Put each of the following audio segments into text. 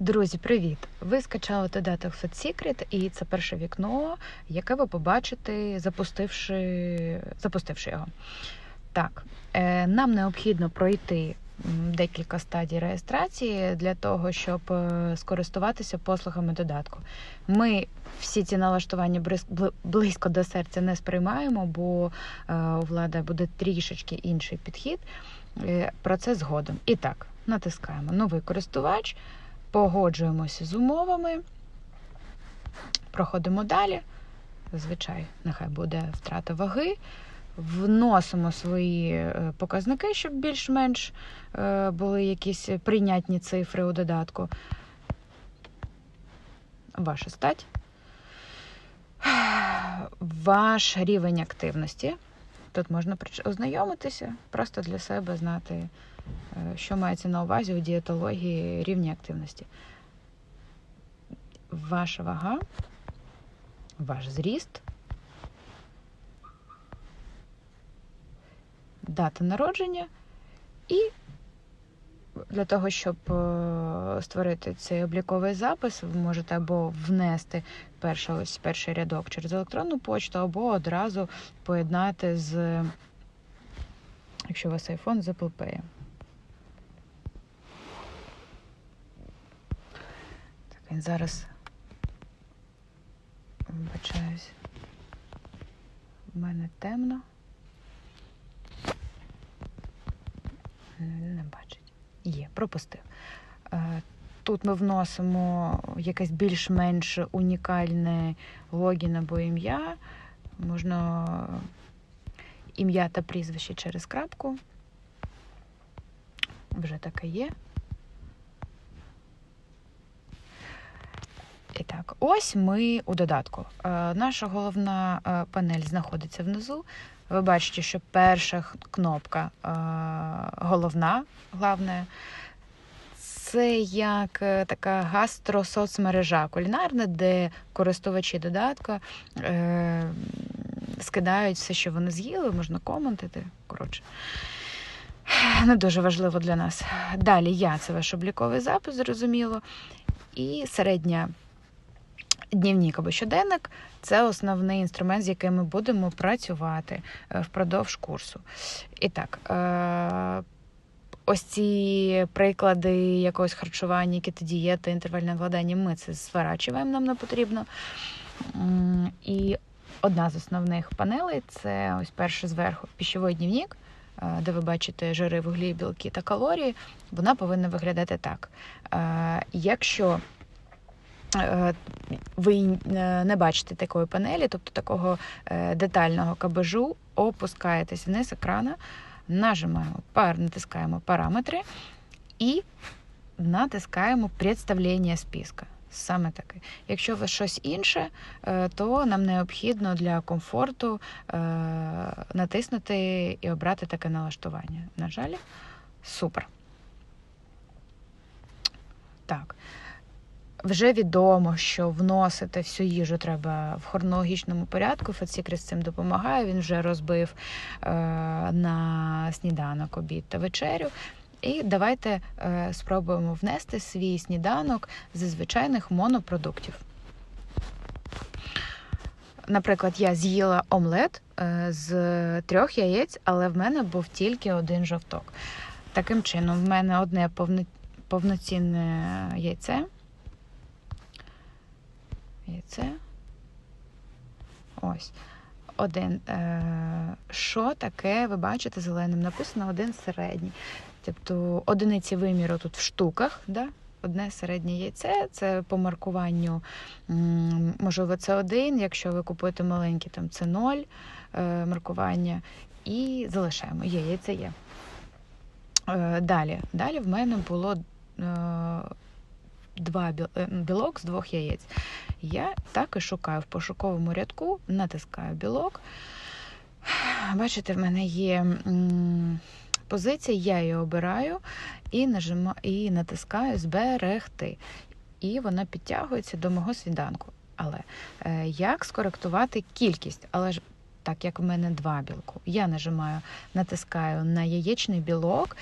Друзі, привіт! Ви скачали додаток Food Secret, і це перше вікно, яке ви побачите, запустивши, запустивши його. Так, е, нам необхідно пройти декілька стадій реєстрації для того, щоб е, скористуватися послугами додатку. Ми всі ці налаштування близько до серця не сприймаємо, бо е, у влада буде трішечки інший підхід. Про це згодом. І так, натискаємо новий користувач. Погоджуємося з умовами, проходимо далі. Зазвичай, нехай буде втрата ваги. Вносимо свої е, показники, щоб більш-менш е, були якісь прийнятні цифри у додатку. Ваша стать. Ваш рівень активності. Тут можна ознайомитися, просто для себе знати, що мається на увазі у дієтології рівні активності. Ваша вага, ваш зріст, дата народження і для того, щоб е, створити цей обліковий запис, ви можете або внести перший, ось перший рядок через електронну почту, або одразу поєднати з, якщо у вас iPhone, з Apple Pay. Так, він зараз вибачаюсь. В мене темно. Не бачить. Є, пропустив. Е, Тут ми вносимо якесь більш-менш унікальне логін або ім'я. Можна ім'я та прізвище через крапку. Вже таке є. І так, ось ми у додатку. Е, Наша головна е, панель знаходиться внизу. Ви бачите, що перша кнопка е, головна, главна, це як така гастросоцмережа кулінарна, де користувачі додатка скидають все, що вони з'їли, можна коментити. Коротше, не дуже важливо для нас. Далі я це ваш обліковий запис, зрозуміло. І середня днівник або щоденник це основний інструмент, з яким ми будемо працювати е, впродовж курсу. І так, е, ось ці приклади якогось харчування, кетодієти, інтервальне вкладання, ми це зворачуємо, нам не потрібно. І одна з основних панелей це ось перше зверху пищовий дневник, е, де ви бачите жири, вуглі, білки та калорії. Вона повинна виглядати так. Якщо ви е, не бачите такої панелі, тобто такого е, детального кабежу, опускаєтесь вниз екрана, нажимаємо, натискаємо параметри і натискаємо представлення списка. Саме таке. Якщо у вас щось інше, е, то нам необхідно для комфорту е, натиснути і обрати таке налаштування. На жаль, супер. Так. Вже відомо, що вносити всю їжу треба в хронологічному порядку. З цим допомагає. Він вже розбив е, на сніданок, обід та вечерю. І давайте е, спробуємо внести свій сніданок зі звичайних монопродуктів. Наприклад, я з'їла омлет е, з трьох яєць, але в мене був тільки один жовток. Таким чином, в мене одне повноцінне яйце. Яйце. Ось. Один. Е, що таке, ви бачите, зеленим написано один середній. Тобто одиниці виміру тут в штуках, да? одне середнє яйце, це по маркуванню, можливо, це один, якщо ви купуєте маленькі, там це ноль е, маркування. І залишаємо. Є, яйце є. Е, далі. Далі в мене було два е, білок з двох яєць. Я так і шукаю в пошуковому рядку, натискаю білок. Бачите, в мене є позиція, я її обираю і, нажимаю, і натискаю зберегти. І вона підтягується до мого свіданку. Але е, як скоректувати кількість? Але ж так як в мене два білку, я нажимаю, натискаю на яєчний білок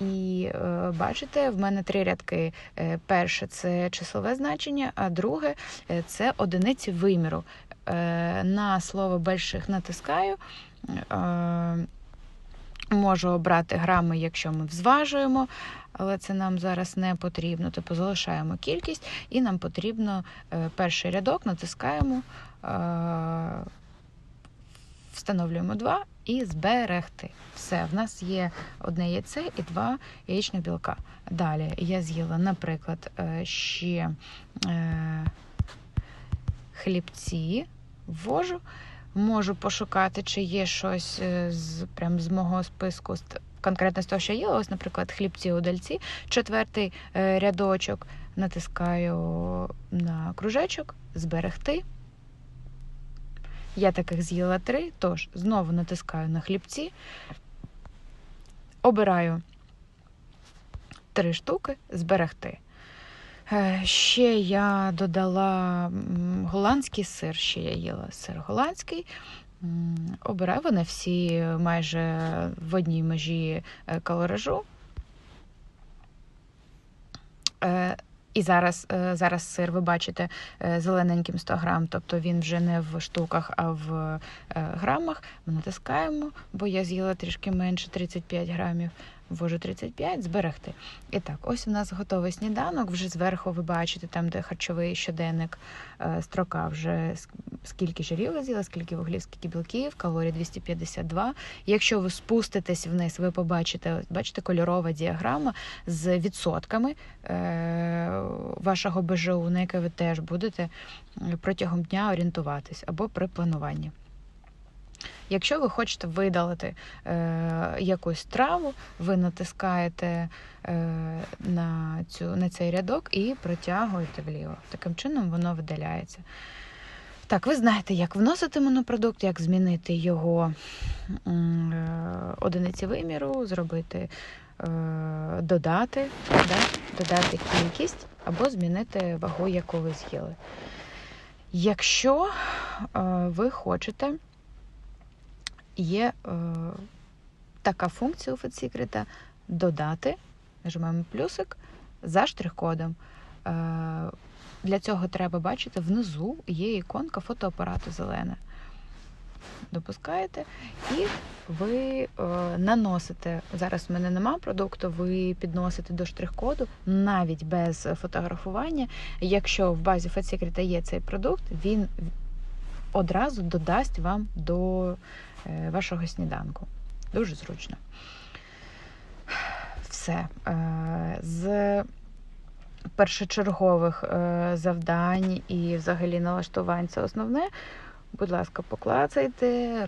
І е, бачите, в мене три рядки. Е, перше це числове значення, а друге е, це одиниці виміру. На слово больших натискаю. Можу обрати грами, якщо ми взважуємо, але це нам зараз не потрібно. Тобто залишаємо кількість, і нам потрібно перший рядок, натискаємо, встановлюємо 2 і зберегти. Все, в нас є одне яйце і два яєчних білка. Далі я з'їла, наприклад, е, ще е, хлібці, ввожу. Можу пошукати, чи є щось е, з прям з мого списку конкретно з того, що їла. Ось, наприклад, хлібці удальці. Четвертий рядочок натискаю на кружечок, зберегти. Я таких з'їла три, тож знову натискаю на хлібці, обираю три штуки, зберегти. Е, Ще я додала голландський сир, ще я їла сир голландський. Обираю вони всі майже в одній межі е, калоражу. І зараз, е, зараз сир, ви бачите, е, зелененьким 100 грам, тобто він вже не в штуках, а в е, грамах. Ми натискаємо, бо я з'їла трішки менше 35 грамів. Ввожу 35, зберегти. І так, ось у нас готовий сніданок. Вже зверху ви бачите, там, де харчовий щоденник, е, строка вже скільки жирів з'їли, скільки вуглів, скільки білків, калорій 252. Якщо ви спуститесь вниз, ви побачите, бачите, кольорова діаграма з відсотками е, вашого БЖУ, на яке ви теж будете е, протягом дня орієнтуватись або при плануванні. Якщо ви хочете видалити е, якусь траву, ви натискаєте е, на, цю, на цей рядок і протягуєте вліво. Таким чином воно видаляється. Так, ви знаєте, як вносити монопродукт, як змінити його е, одиниці виміру, зробити, е, додати, да, додати кількість або змінити вагу, яку ви з'їли. Якщо е, ви хочете є е, така функція у FitSecret додати, нажимаємо плюсик за штрих-кодом. Е, для цього треба бачити, внизу є іконка фотоапарату зелена. Допускаєте, і ви е, наносите. Зараз в мене нема продукту, ви підносите до штрих-коду навіть без фотографування. Якщо в базі FatSecret є цей продукт, він одразу додасть вам до е, вашого сніданку. Дуже зручно. Все. Е, З першочергових е, завдань і взагалі налаштувань це основне. Будь ласка, поклацайте,